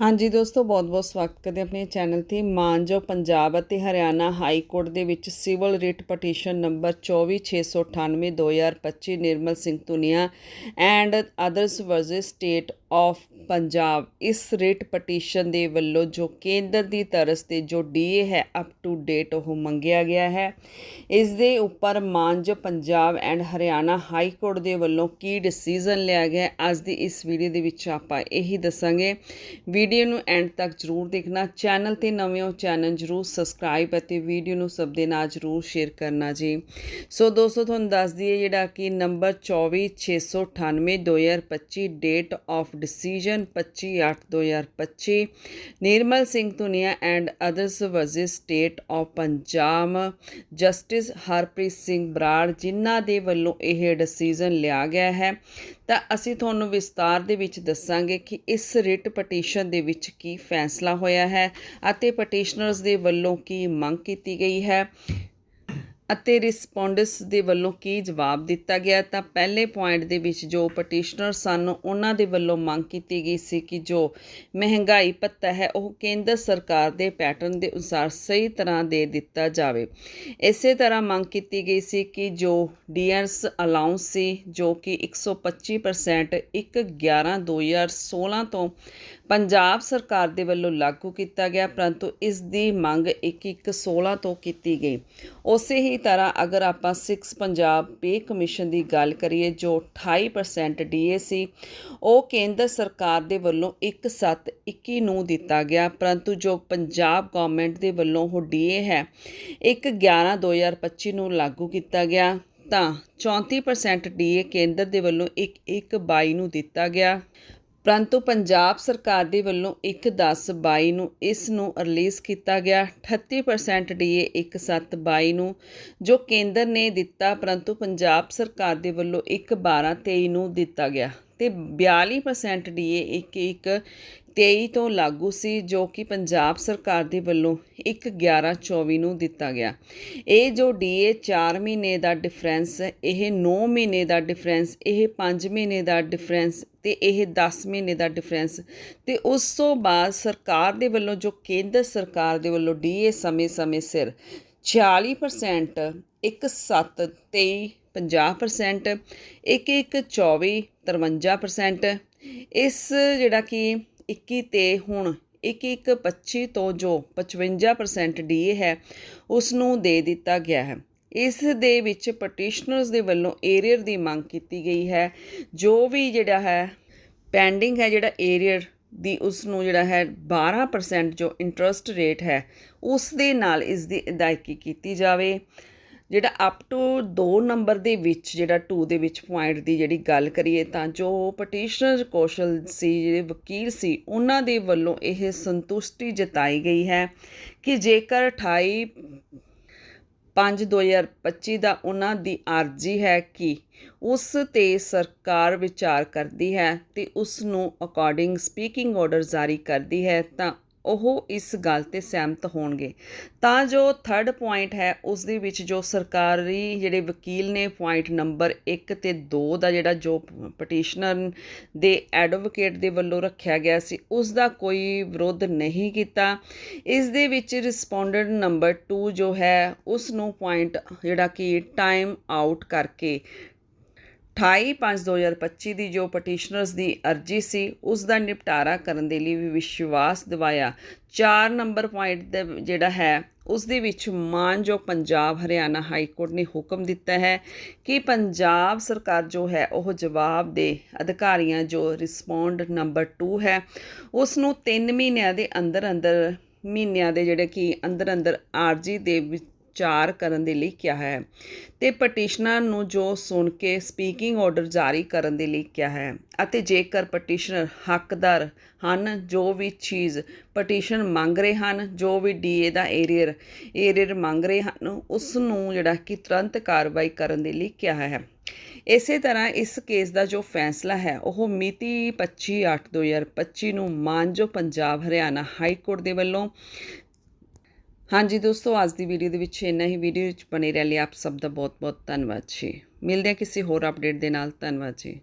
ਹਾਂਜੀ ਦੋਸਤੋ, ਬਹੁਤ-ਬਹੁਤ ਸਵਾਗਤ ਕਰਦੇ ਆਪਣੇ ਚੈਨਲ ਤੇ। ਮਾਨਜੋ ਪੰਜਾਬ ਅਤੇ ਹਰਿਆਣਾ ਹਾਈ ਕੋਰਟ ਦੇ ਵਿੱਚ civil writ petition number 24698-2025 Nirmal Singh Tunia and others versus state of Punjab ਇਸ ਰਿਟ ਪਟੀਸ਼ਨ ਦੇ ਵੱਲੋਂ ਜੋ ਕੇਂਦਰ ਦੀ ਤਰਸ ਤੇ ਜੋ ਡੀਏ ਹੈ ਅਪ ਟੂ ਡੇਟ ਉਹ ਮੰਗਿਆ ਗਿਆ ਹੈ। ਇਸ ਦੇ ਉੱਪਰ ਮਾਨਜੋ Punjab and Haryana high court ਦੇ ਵੱਲੋਂ ਕੀ ਡਿਸੀਜਨ ਲਿਆ ਗਿਆ ਅੱਜ ਦੀ ਇਸ ਵੀਡੀਓ ਦੇ ਵਿੱਚ ਆਪਾਂ ਇਹੀ ਦੱਸਾਂਗੇ। ਵੀਡੀਓ ਨੂੰ ਐਂਡ ਤੱਕ ਜਰੂਰ ਦੇਖਣਾ ਚੈਨਲ ਤੇ ਨਵੇਂ ਹੋ ਚੈਨਲ ਜਰੂਰ ਸਬਸਕ੍ਰਾਈਬ ਅਤੇ ਵੀਡੀਓ ਨੂੰ ਸਭ ਦੇ ਨਾਲ ਜਰੂਰ ਸ਼ੇਅਰ ਕਰਨਾ ਜੀ। ਸੋ ਦੋਸਤੋ, ਤੁਹਾਨੂੰ ਦੱਸ ਦਈਏ ਜਿਹੜਾ ਕਿ number 24698 2025 date of decision 25/8/2025 Nirmal Singh Dhunia and others versus state of Punjab, justice Harpreet Singh Brar ਜਿਨ੍ਹਾਂ ਦੇ ਵੱਲੋਂ ਇਹ ਡਿਸੀਜਨ ਲਿਆ ਗਿਆ ਹੈ। ਤਾਂ ਅਸੀਂ ਤੁਹਾਨੂੰ ਵਿਸਤਾਰ ਦੇ ਵਿੱਚ ਦੱਸਾਂਗੇ ਕਿ ਇਸ ਰਿਟ ਪਟੀਸ਼ਨ ਦੇ ਵਿੱਚ ਕੀ ਫੈਸਲਾ ਹੋਇਆ ਹੈ ਅਤੇ ਪਟੀਸ਼ਨਰਸ ਦੇ ਵੱਲੋਂ ਕੀ ਮੰਗ ਕੀਤੀ ਗਈ ਹੈ। ਅਤੇ ਰਿਸਪੋਂਡੈਂਟਸ ਦੇ ਵੱਲੋਂ ਕੀ ਜਵਾਬ ਦਿੱਤਾ ਗਿਆ? ਤਾਂ ਪਹਿਲੇ ਪੁਆਇੰਟ ਦੇ ਵਿੱਚ ਜੋ ਪਟੀਸ਼ਨਰ ਸਨ, ਉਹਨਾਂ ਦੇ ਵੱਲੋਂ ਮੰਗ ਕੀਤੀ ਗਈ ਸੀ ਕਿ ਜੋ ਮਹਿੰਗਾਈ ਭੱਤਾ ਹੈ, ਉਹ ਕੇਂਦਰ ਸਰਕਾਰ ਦੇ ਪੈਟਰਨ ਦੇ ਅਨੁਸਾਰ ਸਹੀ ਤਰ੍ਹਾਂ ਦੇ ਦਿੱਤਾ ਜਾਵੇ। ਇਸੇ ਤਰ੍ਹਾਂ ਮੰਗ ਕੀਤੀ ਗਈ ਸੀ ਕਿ ਜੋ ਡੀਅਰਸ ਅਲਾਉਂਸ ਸੀ, ਜੋ ਕਿ 125% 1 11 2016 ਤੋਂ ਪੰਜਾਬ ਸਰਕਾਰ ਦੇ ਵੱਲੋਂ ਲਾਗੂ ਕੀਤਾ ਗਿਆ, ਪਰੰਤੂ ਇਸ ਦੀ ਮੰਗ 1/1/16 ਤੋਂ ਕੀਤੀ ਗਈ। ਉਸੇ ਹੀ ਤਰ੍ਹਾਂ ਅਗਰ ਆਪਾਂ 6 ਪੰਜਾਬ ਪੇ ਕਮਿਸ਼ਨ ਦੀ ਗੱਲ ਕਰੀਏ, ਜੋ 28% ਡੀਏ ਸੀ ਉਹ ਕੇਂਦਰ ਸਰਕਾਰ ਦੇ ਵੱਲੋਂ 1/7/21 ਨੂੰ ਦਿੱਤਾ ਗਿਆ। ਪਰੰਤੂ ਜੋ ਪੰਜਾਬ ਗਵਰਨਮੈਂਟ ਦੇ ਵੱਲੋਂ ਉਹ ਡੀਏ ਹੈ 1/11/2025 ਨੂੰ ਲਾਗੂ ਕੀਤਾ ਗਿਆ। ਤਾਂ 34% ਡੀਏ ਕੇਂਦਰ ਦੇ ਵੱਲੋਂ 1/1/22 ਨੂੰ ਦਿੱਤਾ ਗਿਆ। ਪਰੰਤੂ ਪੰਜਾਬ ਸਰਕਾਰ ਦੇ ਵੱਲੋਂ 1/10/22 ਨੂੰ ਇਸ ਨੂੰ ਰਿਲੀਜ਼ ਕੀਤਾ ਗਿਆ। 38% ਡੀਏ 1/7/22 ਨੂੰ, ਜੋ ਕੇਂਦਰ ਨੇ ਦਿੱਤਾ, ਪਰੰਤੂ ਪੰਜਾਬ ਸਰਕਾਰ ਦੇ ਵੱਲੋਂ 1/12/23 ਨੂੰ ਦਿੱਤਾ ਗਿਆ। ਤੇ 42% ਡੀਏ 1/1 23 ਤੋਂ ਲਾਗੂ ਸੀ, ਜੋ ਕਿ ਪੰਜਾਬ ਸਰਕਾਰ ਦੇ ਵੱਲੋਂ 1/11/24 ਨੂੰ ਦਿੱਤਾ ਗਿਆ। ਇਹ ਜੋ ਡੀਏ 4 ਮਹੀਨੇ ਦਾ ਡਿਫਰੈਂਸ, ਇਹ 9 ਮਹੀਨੇ ਦਾ ਡਿਫਰੈਂਸ, ਇਹ 5 ਮਹੀਨੇ ਦਾ ਡਿਫਰੈਂਸ ਤੇ ਇਹ 10 ਮਹੀਨੇ ਦਾ ਡਿਫਰੈਂਸ ਤੇ ਉਸ ਤੋਂ ਬਾਅਦ ਸਰਕਾਰ ਦੇ ਵੱਲੋਂ, ਜੋ ਕੇਂਦਰ ਸਰਕਾਰ ਦੇ ਵੱਲੋਂ ਡੀਏ ਸਮੇਂ-ਸਮੇਂ ਸਿਰ 46% 17 23 50% 1124 53% ਇਸ ਜਿਹੜਾ ਕਿ 21 ਤੇ ਹੁਣ 1125 ਤੋਂ ਜੋ 55% ਡੀਏ ਹੈ ਉਸ ਨੂੰ ਦੇ ਦਿੱਤਾ ਗਿਆ ਹੈ। ਇਸ ਦੇ ਵਿੱਚ ਪਟੀਸ਼ਨਰਸ ਦੇ ਵੱਲੋਂ ਏਰੀਅਰ ਦੀ ਮੰਗ ਕੀਤੀ ਗਈ ਹੈ। ਜੋ ਵੀ ਜਿਹੜਾ ਹੈ ਪੈਂਡਿੰਗ ਹੈ ਜਿਹੜਾ ਏਰੀਅਰ ਦੀ ਉਸ ਨੂੰ ਜਿਹੜਾ ਹੈ 12% ਜੋ ਇੰਟਰਸਟ ਰੇਟ ਹੈ, ਉਸ ਦੇ ਨਾਲ ਇਸ ਦੀ ਅਦਾਇਗੀ ਕੀਤੀ ਜਾਵੇ। ਜਿਹੜਾ ਅਪ ਟੂ 2 ਨੰਬਰ ਦੇ ਵਿੱਚ ਜਿਹੜਾ 2 ਦੇ ਵਿੱਚ ਪੁਆਇੰਟ ਦੀ ਜਿਹੜੀ ਗੱਲ ਕਰੀਏ ਤਾਂ ਜੋ ਪਟੀਸ਼ਨਰ ਕੌਸ਼ਲ ਸੀ, ਜਿਹੜੇ ਵਕੀਲ ਸੀ, ਉਹਨਾਂ ਦੇ ਵੱਲੋਂ ਇਹ ਸੰਤੁਸ਼ਟੀ ਜਤਾਈ ਗਈ ਹੈ ਕਿ ਜੇਕਰ 28 5 2025 ਦਾ ਉਹਨਾਂ ਦੀ ਅਰਜ਼ੀ ਹੈ ਕਿ ਉਸ ਤੇ ਸਰਕਾਰ ਵਿਚਾਰ ਕਰਦੀ ਹੈ ਤੇ ਉਸ ਨੂੰ ਅਕੋਰਡਿੰਗ ਸਪੀਕਿੰਗ ਆਰਡਰ ਜਾਰੀ ਕਰਦੀ ਹੈ ਤਾਂ ਉਹ ਇਸ ਗੱਲ ਤੇ ਸਹਿਮਤ ਹੋਣਗੇ। ਤਾਂ ਜੋ ਥਰਡ ਪੁਆਇੰਟ ਹੈ, ਉਸ ਦੇ ਵਿੱਚ ਜੋ ਸਰਕਾਰੀ ਜਿਹੜੇ ਵਕੀਲ ਨੇ ਪੁਆਇੰਟ ਨੰਬਰ 1 ਤੇ 2 ਦਾ ਜਿਹੜਾ ਜੋ ਪਟੀਸ਼ਨਰ ਦੇ ਐਡਵੋਕੇਟ ਦੇ ਵੱਲੋਂ ਰੱਖਿਆ ਗਿਆ ਸੀ, ਉਸ ਦਾ ਕੋਈ ਵਿਰੋਧ ਨਹੀਂ ਕੀਤਾ। ਇਸ ਦੇ ਵਿੱਚ ਰਿਸਪੋਂਡੈਂਟ ਨੰਬਰ 2 ਜੋ ਹੈ, ਉਸ ਨੂੰ ਪੁਆਇੰਟ ਜਿਹੜਾ ਕਿ ਟਾਈਮ ਆਊਟ ਕਰਕੇ 28/5/2025 ਦੀ ਜੋ ਪਟੀਸ਼ਨਰਸ ਦੀ ਅਰਜ਼ੀ ਸੀ, ਉਸ ਦਾ ਨਿਪਟਾਰਾ ਕਰਨ ਦੇ ਲਈ ਵੀ ਵਿਸ਼ਵਾਸ ਦਿਵਾਇਆ। 4 ਨੰਬਰ ਪੁਆਇੰਟ ਦਾ ਜਿਹੜਾ ਹੈ, ਉਸ ਦੇ ਵਿੱਚ ਮਾਨਯੋਗ ਪੰਜਾਬ, ਹਰਿਆਣਾ ਹਾਈ ਕੋਰਟ ਨੇ ਹੁਕਮ ਦਿੱਤਾ ਹੈ ਕਿ ਪੰਜਾਬ ਸਰਕਾਰ ਜੋ ਹੈ, ਉਹ ਜਵਾਬ ਦੇ ਅਧਿਕਾਰੀਆਂ ਜੋ ਰਿਸਪੌਂਡ ਨੰਬਰ 2 ਹੈ, ਉਸ ਨੂੰ 3 ਮਹੀਨਿਆਂ ਦੇ ਅੰਦਰ ਅੰਦਰ ਮਹੀਨਿਆਂ ਦੇ ਜਿਹੜੇ ਕਿ ਅੰਦਰ ਅੰਦਰ ਆਰਜੀ ਦੇ ਵਿੱਚ ਵਿਚਾਰ ਕਰਨ ਦੇ ਲਈ ਕਿਹਾ ਹੈ ਤੇ ਪਟੀਸ਼ਨਰ ਨੂੰ ਜੋ ਸੁਣ ਕੇ ਸਪੀਕਿੰਗ ਆਰਡਰ ਜਾਰੀ ਕਰਨ ਦੇ ਲਈ ਕਿਹਾ ਹੈ ਅਤੇ ਜੇਕਰ ਪਟੀਸ਼ਨਰ ਹੱਕਦਾਰ ਹਨ, ਜੋ ਵੀ ਚੀਜ਼ ਪਟੀਸ਼ਨ ਮੰਗ ਰਹੇ ਹਨ, ਜੋ ਵੀ ਡੀਏ ਦਾ ਏਰੀਅਰ ਏਰੀਅਰ ਮੰਗ ਰਹੇ ਹਨ ਉਸ ਨੂੰ ਜਿਹੜਾ ਕਿ ਤੁਰੰਤ ਕਾਰਵਾਈ ਕਰਨ ਦੇ ਲਈ ਕਿਹਾ ਹੈ। ਇਸੇ ਤਰ੍ਹਾਂ ਇਸ ਕੇਸ ਦਾ ਜੋ ਫੈਸਲਾ ਹੈ, ਉਹ ਮਿਤੀ 25/8/2025 ਨੂੰ ਮਾਨਜੋ ਪੰਜਾਬ ਹਰਿਆਣਾ ਹਾਈ ਕੋਰਟ ਦੇ ਵੱਲੋਂ ਹਾਂਜੀ ਦੋਸਤੋ, ਅੱਜ ਦੀ ਵੀਡੀਓ ਦੇ ਵਿੱਚ ਇੰਨਾ ਹੀ। ਵੀਡੀਓ ਵਿੱਚ ਬਣੇ ਰਹਿ ਲਈ ਆਪ ਸਭ ਦਾ ਬਹੁਤ ਬਹੁਤ ਧੰਨਵਾਦ ਜੀ। ਮਿਲਦੇ ਹਾਂ ਕਿਸੇ ਹੋਰ ਅਪਡੇਟ ਦੇ ਨਾਲ। ਧੰਨਵਾਦ ਜੀ।